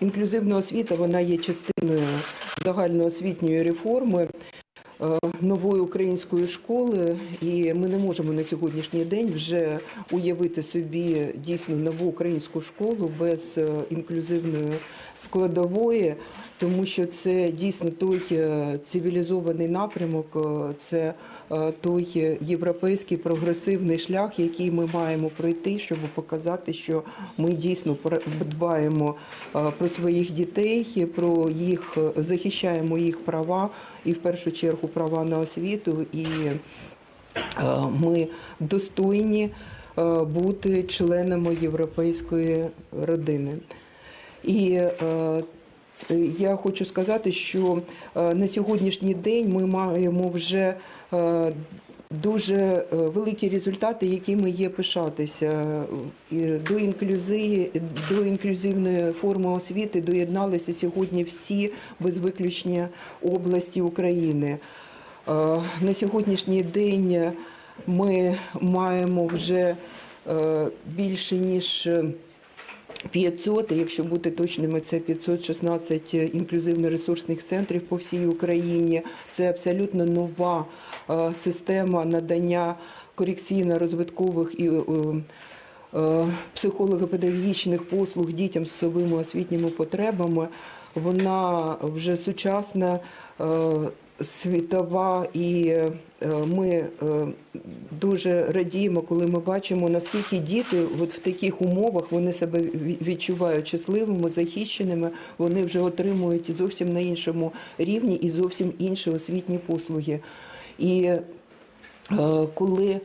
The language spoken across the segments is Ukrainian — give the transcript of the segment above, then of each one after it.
інклюзивна освіта вона є частиною загальноосвітньої реформи нової української школи, і ми не можемо на сьогоднішній день вже уявити собі дійсно нову українську школу без е, інклюзивної складової, тому що це дійсно той е, цивілізований напрямок, е, це е, той європейський прогресивний шлях, який ми маємо пройти, щоб показати, що ми дійсно дбаємо е, про своїх дітей, про їх е, захищаємо їх права і в першу чергу права на освіту. І е, ми достойні е, бути членами європейської родини. І е, я хочу сказати, що на сьогоднішній день ми маємо вже дуже великі результати, якими є пишатися. До інклюзії, до інклюзивної форми освіти доєдналися сьогодні всі без виключення області України. Е, На сьогоднішній день ми маємо вже е, більше ніж 500, якщо бути точними, це 516 інклюзивно-ресурсних центрів по всій Україні. Це абсолютно нова е, система надання корекційно-розвиткових і психолого-педагогічних послуг дітям з особливими освітніми потребами. Вона вже сучасна, світова, і е, ми е, дуже радіємо, коли ми бачимо, наскільки діти от в таких умовах вони себе відчувають щасливими, захищеними. Вони вже отримують зовсім на іншому рівні і зовсім інші освітні послуги. І е, коли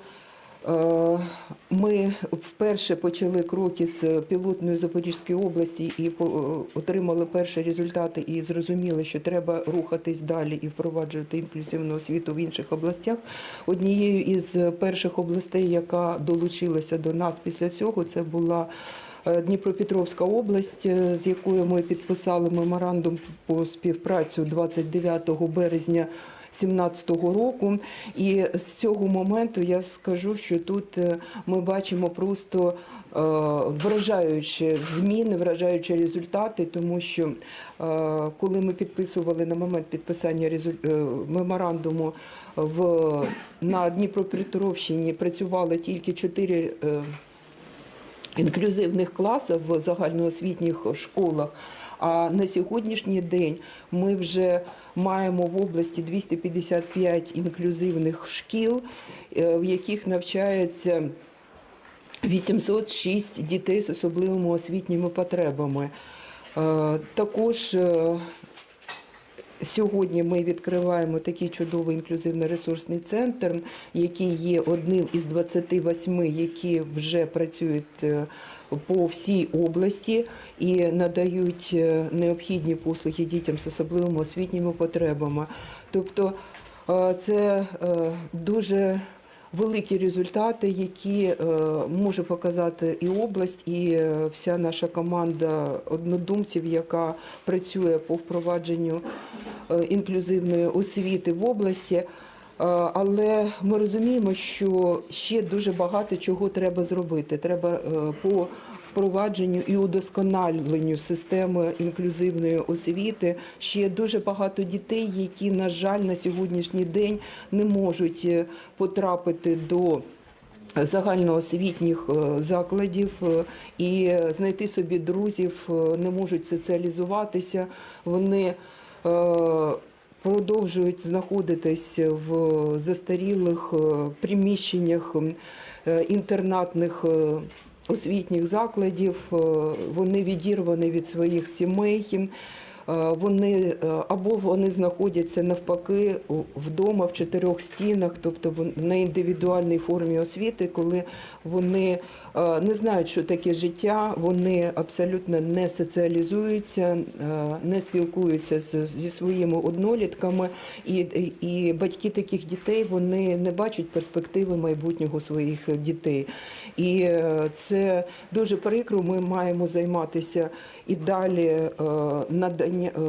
ми вперше почали кроки з пілотної Запорізької області і по- отримали перші результати, і зрозуміли, що треба рухатись далі і впроваджувати інклюзивну освіту в інших областях. Однією із перших областей, яка долучилася до нас після цього, це була е, Дніпропетровська область, е, з якою ми підписали меморандум по співпрацю 29 березня 2017 року. І з цього моменту я скажу, що тут е, ми бачимо просто е, вражаючі зміни, вражаючі результати, тому що е, коли ми підписували на момент підписання меморандуму в на Дніпропетровщині працювало тільки чотири інклюзивних класів в загальноосвітніх школах. А на сьогоднішній день ми вже маємо в області 255 інклюзивних шкіл, е, в яких навчається 806 дітей з особливими освітніми потребами. Е, Також е, Сьогодні ми відкриваємо такий чудовий інклюзивно-ресурсний центр, який є одним із 28, які вже працюють по всій області і надають е, необхідні послуги дітям з особливими освітніми потребами. Тобто е, це е, дуже великі результати, які може показати і область, і вся наша команда однодумців, яка працює по впровадженню інклюзивної освіти в області. Е, Але ми розуміємо, що ще дуже багато чого треба зробити. Треба е, по впровадженню і удосконаленню системи інклюзивної освіти. Ще дуже багато дітей, які, на жаль, на сьогоднішній день не можуть е, потрапити до загальноосвітніх закладів і знайти собі друзів, не можуть соціалізуватися. Вони продовжують знаходитись в застарілих е, приміщеннях е, інтернатних е, освітніх закладів. Вони відірвані від своїх сімей. Е, Вони е, або вони знаходяться навпаки вдома в чотирьох стінах, тобто на індивідуальній формі освіти, коли вони е, не знають, що таке життя, вони абсолютно не соціалізуються, не спілкуються зі своїми однолітками, і, і, батьки таких дітей вони не бачать перспективи майбутнього своїх дітей. І це дуже прикро. Ми маємо займатися і далі е, надання. е,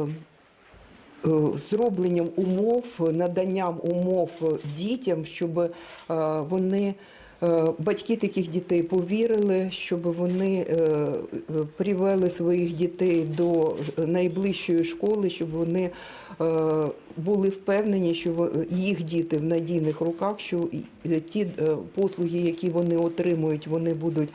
е, Зробленням умов, наданням умов дітям, щоб вони Батьки таких дітей повірили, щоб вони привели своїх дітей до найближчої школи, щоб вони були впевнені, що їх діти в надійних руках, що ті послуги, які вони отримують, вони будуть.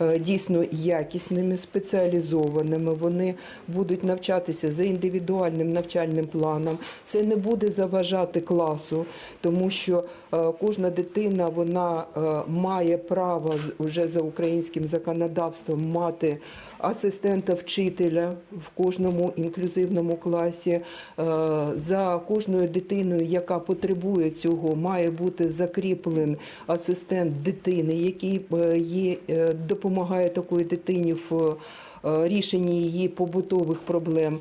Е, Дійсно якісними, спеціалізованими, вони будуть навчатися за індивідуальним навчальним планом. Це не буде заважати класу, тому що е, кожна дитина вона е, має право вже за українським законодавством мати асистента вчителя в кожному інклюзивному класі. Е, За кожною дитиною, яка потребує цього, має бути закріплений асистент дитини, який е, є, е, допомагає такої дитині в рішенні її побутових проблем.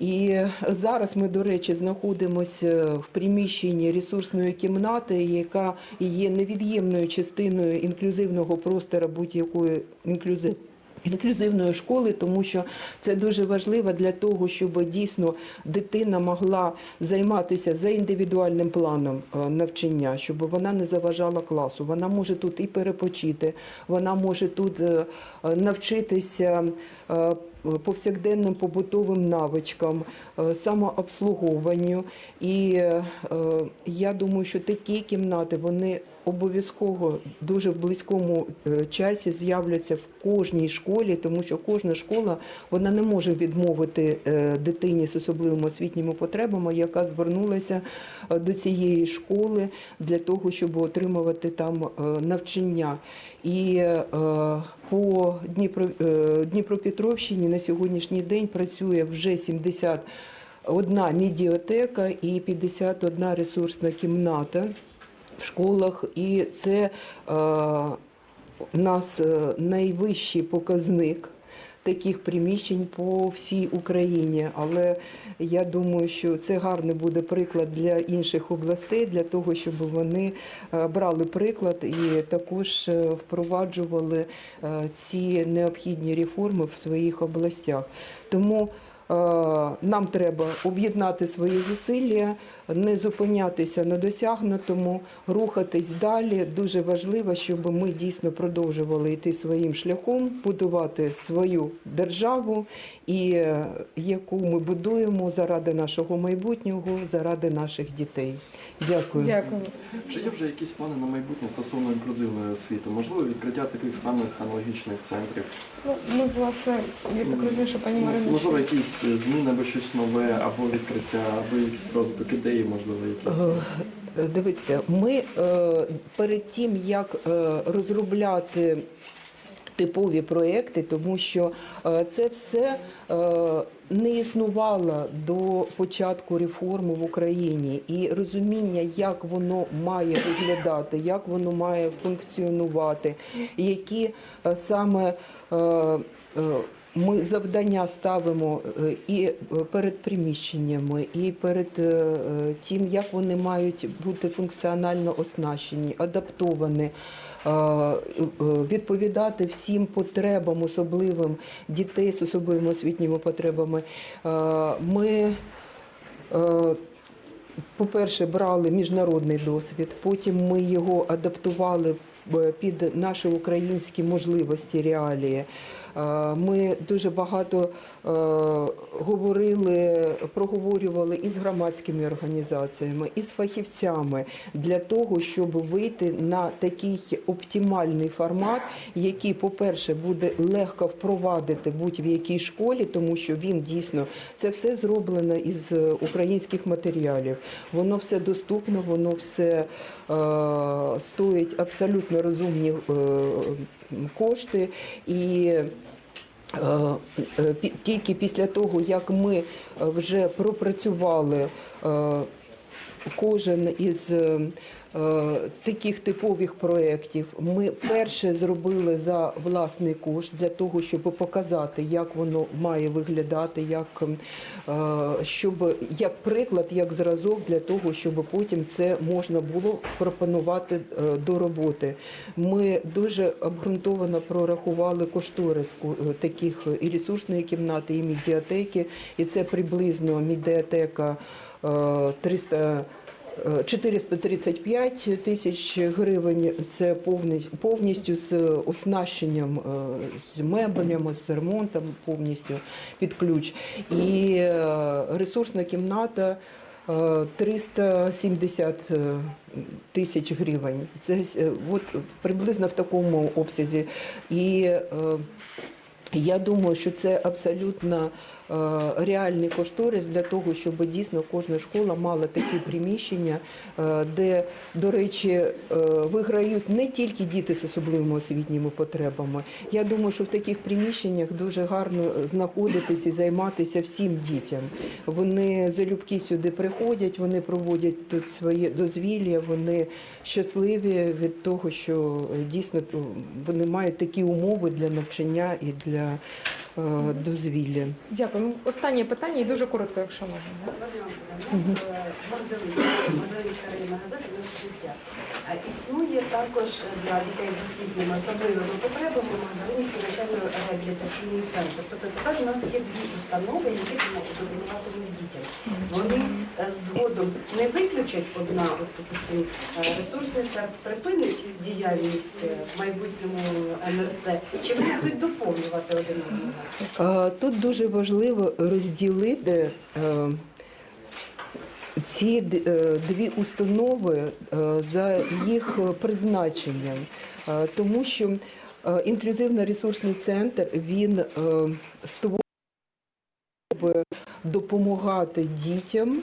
І зараз ми, до речі, знаходимося в приміщенні ресурсної кімнати, яка є невід'ємною частиною інклюзивного простору будь-якої інклюзивної. Інклюзивної школи, тому що це дуже важливо для того, щоб дійсно дитина могла займатися за індивідуальним планом е, навчання, щоб вона не заважала класу. Вона може тут і перепочити, вона може тут е, е, навчитися повсякденним побутовим навичкам, самообслуговуванню. І я думаю, що такі кімнати вони обов'язково дуже близькому е, часі з'являться в кожній школі, тому що кожна школа вона не може відмовити е, дитині з особливими освітніми потребами, яка звернулася е, до цієї школи для того, щоб отримувати там навчання. І по Дніпро, Дніпропетровщині на сьогоднішній день працює вже 70 одна медіатека і 51 ресурсна кімната в школах, і це е, у нас е, найвищий показник таких приміщень по всій Україні. Але я думаю, що це гарний буде приклад для інших областей, для того, щоб вони е, брали приклад і також е, впроваджували е, ці необхідні реформи в своїх областях. Тому е, нам треба об'єднати свої зусилля, не зупинятися на досягнутому, рухатись далі. Дуже важливо, щоб ми дійсно продовжували йти своїм шляхом, будувати свою державу, і е, яку ми будуємо заради нашого майбутнього, заради наших дітей. Дякую. Дякую. Чи є вже якісь плани на майбутнє стосовно інклюзивної освіти? Можливо, відкриття таких самих аналогічних центрів? Ну, ми, власне, я так розумію, що пані Марина. Можливо, якісь зміни або щось нове, або відкриття, або якийсь розвиток ідеї, можливо, якісь. Е, Дивіться, ми е, перед тим як е, розробляти типові проекти, тому що це все не існувало до початку реформи в Україні, і розуміння, як воно має виглядати, як воно має функціонувати, які саме ми завдання ставимо е, і перед приміщеннями, і перед е, е, тим, як вони мають бути функціонально оснащені, адаптовані, е, е, відповідати всім потребам, особливим дітей з особливими освітніми потребами. Е, Ми е, по-перше, брали міжнародний досвід, потім ми його адаптували е, під наші українські можливості, реалії. Е, Ми дуже багато е, говорили, проговорювали із громадськими організаціями, із фахівцями для того, щоб вийти на такий оптимальний формат, який, по-перше, буде легко впровадити будь-в якій школі, тому що він дійсно це все зроблено із е, українських матеріалів. Воно все доступно, воно все е, стоїть абсолютно розумні е, кошти і. е, е, Тільки після того, як ми вже пропрацювали кожен із таких типових проєктів, ми перше зробили за власний кошт для того, щоб показати, як воно має виглядати, як, е, щоб, як приклад, як зразок для того, щоб потім це можна було пропонувати е, до роботи. Ми дуже обґрунтовано прорахували кошторис е, таких і ресурсної кімнати, і медіатеки, і це приблизно медіатека е, 300 Е, 435 тисяч гривень це повні- повністю з оснащенням, е, з меблями, з ремонтом повністю під ключ. І е, ресурсна кімната е, 370 е, тисяч гривень. Це от приблизно в такому обсязі. І я думаю, що це абсолютно реальний кошторис для того, щоб дійсно кожна школа мала такі приміщення, е, де, до речі, е, виграють не тільки діти з особливими освітніми потребами. Я думаю, що в таких приміщеннях дуже гарно знаходитися і займатися всім дітям. Вони залюбки сюди приходять, вони проводять тут своє дозвілля, вони щасливі від того, що е, дійсно е, вони мають такі умови для навчання і для е, дозвілля. Дякую. Ну, Останнє питання і дуже коротко, якщо можна. да? У нас Магдалинська, Магдалинська районна газета «Наше життя». Існує також для дітей з освітніми особливими потребами Магдалинський навчально-реабілітаційний центр. Тобто тепер у нас є дві установи, які допомагатимуть дітям. Вони е, згодом не виключать одна, от, допустим, е, ресурсний центр припинить діяльність е, в майбутньому НРЦ, чи вони будуть доповнювати один одного? Тут дуже важливо розділити ці е, дві установи е, за їх призначенням, Е, тому що інклюзивно-ресурсний центр він створює допомагати дітям.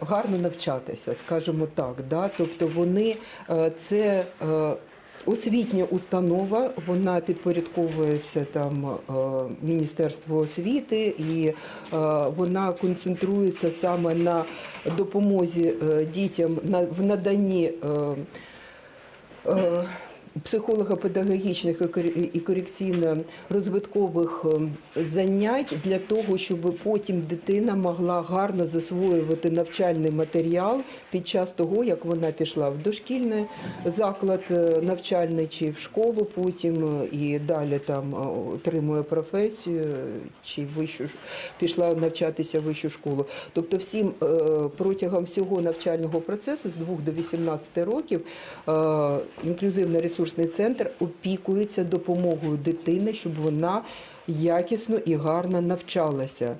Гарно навчатися, скажімо так. Да? Тобто вони це освітня установа, вона підпорядковується там е, Міністерству освіти, і е, вона концентрується саме на допомозі е, дітям в наданні. Психолого-педагогічних і корекційно-розвиткових е, занять для того, щоб потім дитина могла гарно засвоювати навчальний матеріал під час того, як вона пішла в дошкільний заклад е, навчальний чи в школу, потім е, і далі там е, отримує професію чи вищу пішла навчатися в вищу школу. Тобто, всім протягом всього навчального процесу з 2 до 18 років е, інклюзивно-ресурсний центр опікується допомогою дитини, щоб вона якісно і гарно навчалася.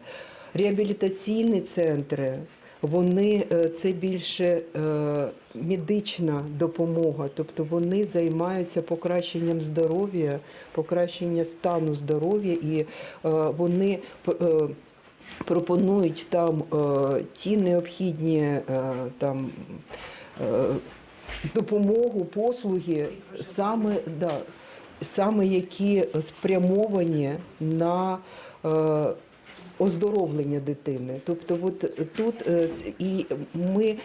Реабілітаційні центри. Вони е, це більше е, медична допомога, тобто вони займаються покращенням здоров'я, покращенням стану здоров'я, і е, вони е, пропонують там е, ті необхідні е, там. е, допомогу, послуги, саме, да, саме які спрямовані на е, оздоровлення дитини. Тобто, от тут е, і ми е,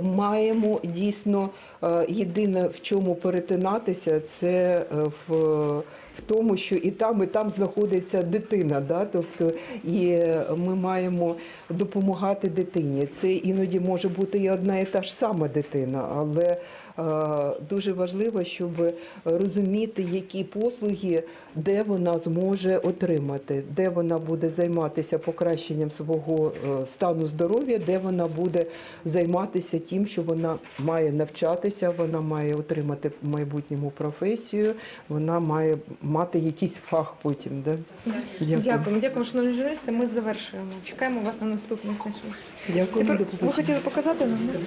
маємо дійсно е, єдине в чому перетинатися, це е, в, в тому, що і там, і там знаходиться дитина. Да? Тобто, і е, ми маємо допомагати дитині. Це іноді може бути і одна і та ж сама дитина, але е, дуже важливо, щоб розуміти, які послуги, де вона зможе отримати, де вона буде займатися покращенням свого е, стану здоров'я, де вона буде займатися тим, що вона має навчатися, вона має отримати в майбутньому професію, вона має мати якийсь фах потім. Да? Дякую. дякуємо шановні журналісти. Ми завершуємо. Чекаємо вас на наступних наших. Дякую. Тепер до ви побачення. хотіли показати нам? да?